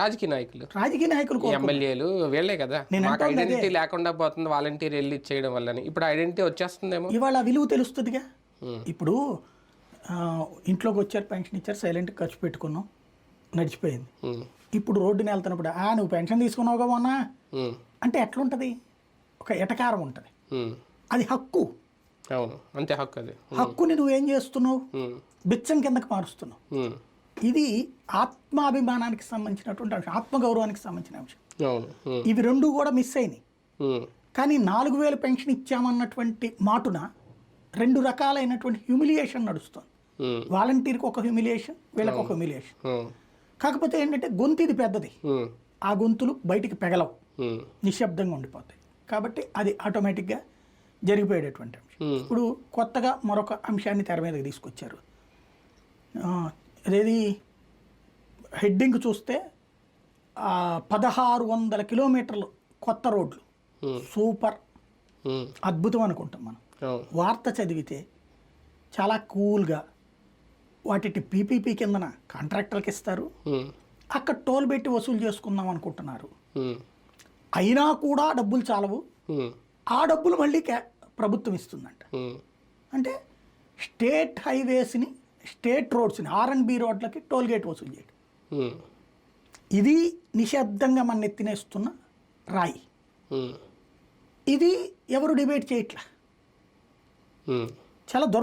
రాజకీయ నాయకులు. రాజకీయ నాయకులు ఎమ్మెల్యేలు వీళ్ళే కదా. నేను మాకు. ఐడెంటిటీ లేకుండా పోతుంది వాలంటీర్ వెళ్ళి ఇచ్చేయడం వల్లని. ఇప్పుడు ఐడెంటిటీ వచ్చేస్తుందేమో? ఇవాళ విలువ తెలుస్తుందిగా. ఇప్పుడు ఇంట్లోకి వచ్చారు పెన్షన్ ఇచ్చారు సైలెంట్ ఖర్చు పెట్టుకున్నాం. నడిచిపోయింది. ఇప్పుడు రోడ్డుని వెళ్తున్నప్పుడు ఆ నువ్వు పెన్షన్ తీసుకున్నావుగా మొన్న? అంటే ఎట్లుంటుంది? ఒక ఎటకారం ఉంటుంది. అది హక్కు. అవును. అంతే హక్కు అది. హక్కుని నువ్వేం చేస్తున్నావు? బిచ్చం కిందకి మారుస్తున్నావు. ఇది ఆత్మాభిమానానికి సంబంధించినటువంటి అంశం ఆత్మగౌరవానికి సంబంధించిన అంశం. ఇవి రెండు కూడా మిస్ అయినాయి. కానీ నాలుగు వేలు పెన్షన్ ఇచ్చామన్నటువంటి మాటున రెండు రకాలైనటువంటి హ్యూమిలియేషన్ నడుస్తుంది. వాలంటీర్కి ఒక హ్యూమిలియేషన్ వీళ్ళకి ఒక హ్యూమిలియేషన్ కాకపోతే ఏంటంటే గొంతు ఇది పెద్దది. ఆ. గొంతులు బయటికి పెగలవు. నిశ్శబ్దంగా ఉండిపోతాయి. కాబట్టి అది ఆటోమేటిక్గా జరిగిపోయేటటువంటి అంశం. ఇప్పుడు కొత్తగా మరొక అంశాన్ని తెర మీదకి తీసుకొచ్చారు. అదేది హెడ్డింగ్ చూస్తే పదహారు వందల కిలోమీటర్లు కొత్త రోడ్లు. సూపర్. అద్భుతం అనుకుంటాం మనం. వార్త చదివితే చాలా కూల్గా వాటి పీపీపీ కిందన కాంట్రాక్టర్కి ఇస్తారు. అక్కడ టోల్ పెట్టి వసూలు చేసుకుందాం అనుకుంటున్నారు. అయినా కూడా డబ్బులు చాలవు. ఆ డబ్బులు మళ్ళీ ప్రభుత్వం ఇస్తుందంట. అంటే స్టేట్ హైవేస్ని స్టేట్ రోడ్స్ని ఆర్ అండ్ బి రోడ్లకి టోల్ గేట్ వసూలు చేయడం. ఇది నిశ్శబ్దంగా మన ఎత్తినేస్తున్న రాయి. ఇది ఎవరు డిబేట్ చేయట్లా. చాలా